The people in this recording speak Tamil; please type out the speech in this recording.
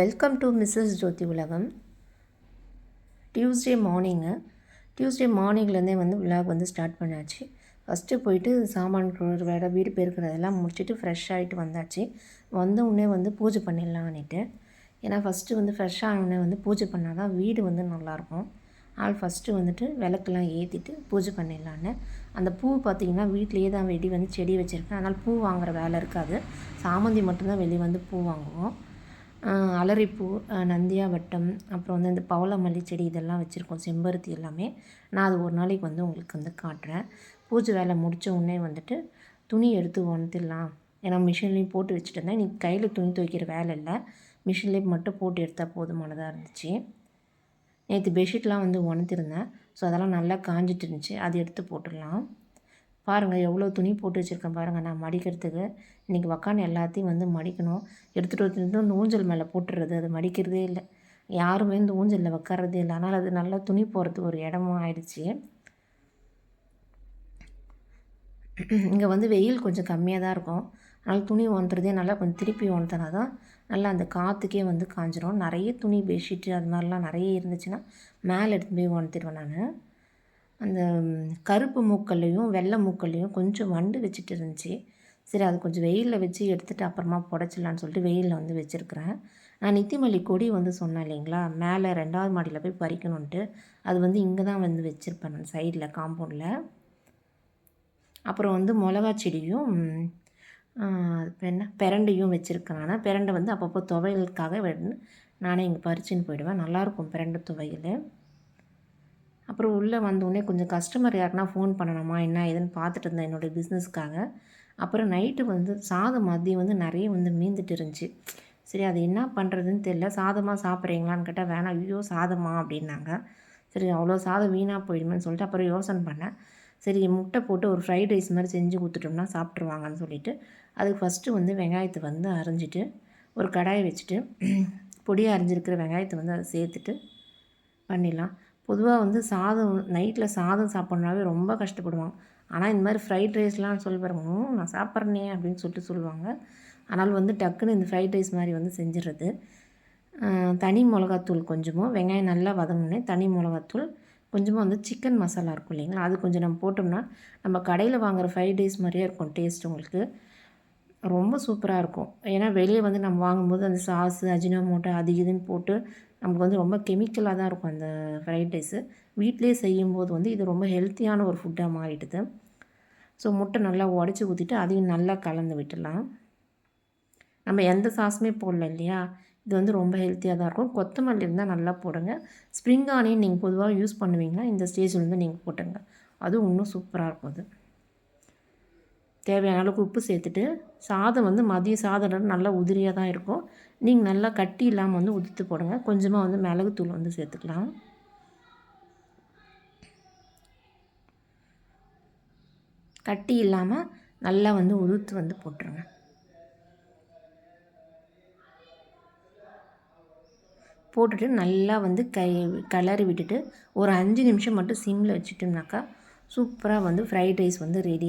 வெல்கம் டு மிஸ்ஸஸ் ஜோதி உலகம் டியூஸ்டே மார்னிங்கு டியூஸ்டே மார்னிங்லேருந்தே வந்து விழாக் வந்து ஸ்டார்ட் பண்ணாச்சு. ஃபஸ்ட்டு போயிட்டு சாமான் வேறு வீடு பெருக்கிறதெல்லாம் முடிச்சுட்டு ஃப்ரெஷ் ஆகிட்டு வந்தாச்சு. வந்த உடனே வந்து பூஜை பண்ணிடலான்னுட்டு. ஏன்னா ஃபஸ்ட்டு வந்து ஃப்ரெஷ் ஆனவுடனே வந்து பூஜை பண்ணால் தான் வீடு வந்து நல்லாயிருக்கும். ஆள் ஃபஸ்ட்டு வந்துட்டு விளக்கெல்லாம் ஏற்றிட்டு பூஜை பண்ணிடலான்னு. அந்த பூ பார்த்திங்கன்னா வீட்லேயே தான் வெடி வந்து செடி வச்சுருக்கேன். அதனால் பூ வாங்குற வேலை இருக்காது. சாமந்தி மட்டும்தான் வெளியே வந்து பூ வாங்குவோம். அலரிப்பூ நந்தியாவட்டம் நந்தியா வட்டம் அப்புறம் வந்து இந்த பவளமல்லி செடி இதெல்லாம் வச்சுருக்கோம் செம்பருத்தி எல்லாமே. நான் அது ஒரு நாளைக்கு வந்து உங்களுக்கு வந்து காட்டுறேன். பூஜை வேலை முடித்த உடனே வந்துட்டு துணி எடுத்து உணர்த்திடலாம். ஏன்னா மிஷின்லேயும் போட்டு வச்சுட்டு இருந்தேன். இன்றைக்கி கையில் துணி துவைக்கிற வேலை இல்லை. மிஷின்லேயே மட்டும் போட்டு எடுத்தால் போதுமானதாக இருந்துச்சு. நேற்று பெட்ஷீட்லாம் வந்து உணர்த்திருந்தேன். ஸோ அதெல்லாம் நல்லா காஞ்சிட்டு இருந்துச்சு. அது எடுத்து போட்டுடலாம். பாருங்கள் எவ்வளோ துணி போட்டு வச்சுருக்கேன் பாருங்கள் நான் மடிக்கிறதுக்கு. இன்றைக்கி உக்காந்து எல்லாத்தையும் வந்து மடிக்கணும். எடுத்துகிட்டு வந்து இந்த ஊஞ்சல் மேலே போட்டுறது அது மடிக்கிறதே இல்லை. யாருமே இந்த ஊஞ்சலில் உட்காரதே இல்லை. ஆனால் அது நல்லா துணி போகிறதுக்கு ஒரு இடமும் ஆயிடுச்சு. இங்கே வந்து வெயில் கொஞ்சம் கம்மியாக தான் இருக்கும். அதனால் துணி ஒன்றுறதே நல்லா கொஞ்சம் திருப்பி ஒன்றுனா தான் நல்லா அந்த காற்றுக்கே வந்து காஞ்சிரும். நிறைய துணி பெட்ஷீட்டு அது மாதிரிலாம் நிறைய இருந்துச்சுன்னா மேலே எடுத்து போய் ஒன்றுத்திடுவேன் நான். அந்த கருப்பு மூக்கல்லையும் வெள்ளை மூக்கல்லையும் கொஞ்சம் வண்டு வச்சுட்டு இருந்துச்சு. சரி அது கொஞ்சம் வெயிலில் வச்சு எடுத்துகிட்டு அப்புறமா புடச்சிடலான்னு சொல்லிட்டு வெயிலில் வந்து வச்சுருக்கிறேன். நான் நித்திமல்லி கொடி வந்து சொன்னேன் இல்லைங்களா? மேலே ரெண்டாவது மாடியில் போய் பறிக்கணுன்ட்டு அது வந்து இங்கே தான் வந்து வச்சுருப்பேன் நான் சைடில் காம்பவுண்டில். அப்புறம் வந்து மிளகா செடியும் என்ன பிரண்டையும் வச்சுருக்கேன் நான். பிரண்டை வந்து அப்பப்போ துவையலுக்காக நானே இங்கே பறிச்சுன்னு போயிடுவேன். நல்லாயிருக்கும் பிரண்டை துவையல். அப்புறம் உள்ளே வந்தோடனே கொஞ்சம் கஸ்டமர் யாருன்னா ஃபோன் பண்ணணுமா? என்ன ஏதுன்னு பார்த்துட்டு இருந்தேன் என்னோடய பிஸ்னஸ்க்காக அப்புறம் நைட்டு வந்து சாதம் மதியம் வந்து நிறைய வந்து மீந்துட்டு இருந்துச்சு. சரி அது என்ன பண்ணுறதுன்னு தெரியல. சாதமாக சாப்பிட்றீங்களான்னு கேட்டால் வேணாம் ஐயோ சாதமா அப்படின்னாங்க. சரி அவ்வளோ சாதம் வீணாக போயிடுமேன்னு சொல்லிட்டு அப்புறம் யோசனை பண்ணேன். சரி முட்டை போட்டு ஒரு ஃப்ரைட் ரைஸ் மாதிரி செஞ்சு கொடுத்துட்டோம்னா சாப்பிட்ருவாங்கன்னு சொல்லிட்டு அதுக்கு ஃபஸ்ட்டு வந்து வெங்காயத்தை வந்து அரிஞ்சிட்டு ஒரு கடாயை வச்சுட்டு பொடியாக அரிஞ்சிருக்கிற வெங்காயத்தை வந்து அதை சேர்த்துட்டு பண்ணிடலாம். பொதுவாக வந்து சாதம் நைட்டில் சாதம் சாப்பிட்னாவே ரொம்ப கஷ்டப்படுவாங்க ஆனால் இந்த மாதிரி ஃப்ரைட் ரைஸ்லாம் சொல்லி பாருங்க நான் சாப்பிட்றேனே அப்படின்னு சொல்லிட்டு சொல்லுவாங்க. ஆனால் வந்து டக்குன்னு இந்த ஃப்ரைட் ரைஸ் மாதிரி வந்து செஞ்சிடுறது தனி மிளகாத்தூள் கொஞ்சமும் வெங்காயம் நல்லா வதங்கினே தனி மிளகாத்தூள் கொஞ்சமாக வந்து சிக்கன் மசாலா இருக்கும் இல்லைங்களா? அது கொஞ்சம் நம்ம போட்டோம்னா நம்ம கடையில் வாங்குற ஃப்ரைட் ரைஸ் மாதிரியே இருக்கும் டேஸ்ட் உங்களுக்கு. ரொம்ப சூப்பராக இருக்கும். ஏன்னா வெளியே வந்து நம்ம வாங்கும்போது அந்த சாஸு அஜினோமோட்டோ அது இதுன்னு போட்டு நமக்கு வந்து ரொம்ப கெமிக்கலாக தான் இருக்கும் அந்த ஃப்ரைட் ரைஸு வீட்டிலே செய்யும்போது வந்து இது ரொம்ப ஹெல்த்தியான ஒரு ஃபுட்டாக மாறிடுது. ஸோ முட்டை நல்லா உடச்சி ஊற்றிட்டு அதையும் நல்லா கலந்து விட்டுடலாம். நம்ம எந்த சாஸுமே போடல இல்லையா? இது வந்து ரொம்ப ஹெல்த்தியாக தான் இருக்கும். கொத்தமல்லி இருந்தால் நல்லா போடுங்க. ஸ்ப்ரிங் ஆனியன் நீங்கள் பொதுவாக யூஸ் பண்ணுவீங்கன்னா இந்த ஸ்டேஜில் வந்து நீங்கள் போட்டுங்க அதுவும் இன்னும் சூப்பராக இருக்கும் அது. தேவையான அளவுக்கு உப்பு சேர்த்துட்டு சாதம் வந்து மதிய சாதம் நல்லா உதிரியாக தான் இருக்கும். நீங்கள் நல்லா கட்டி இல்லாமல் வந்து உதிர்த்து போடுங்க. கொஞ்சமாக வந்து மிளகுத்தூள் வந்து சேர்த்துக்கலாம். கட்டி இல்லாமல் நல்லா வந்து உதுத்து வந்து போட்டுருங்க. போட்டுட்டு நல்லா வந்து கை கிளறி விட்டுட்டு ஒரு அஞ்சு நிமிஷம் மட்டும் சிம்மில் வச்சுட்டோம்னாக்கா சூப்பராக வந்து ஃப்ரைட் ரைஸ் வந்து ready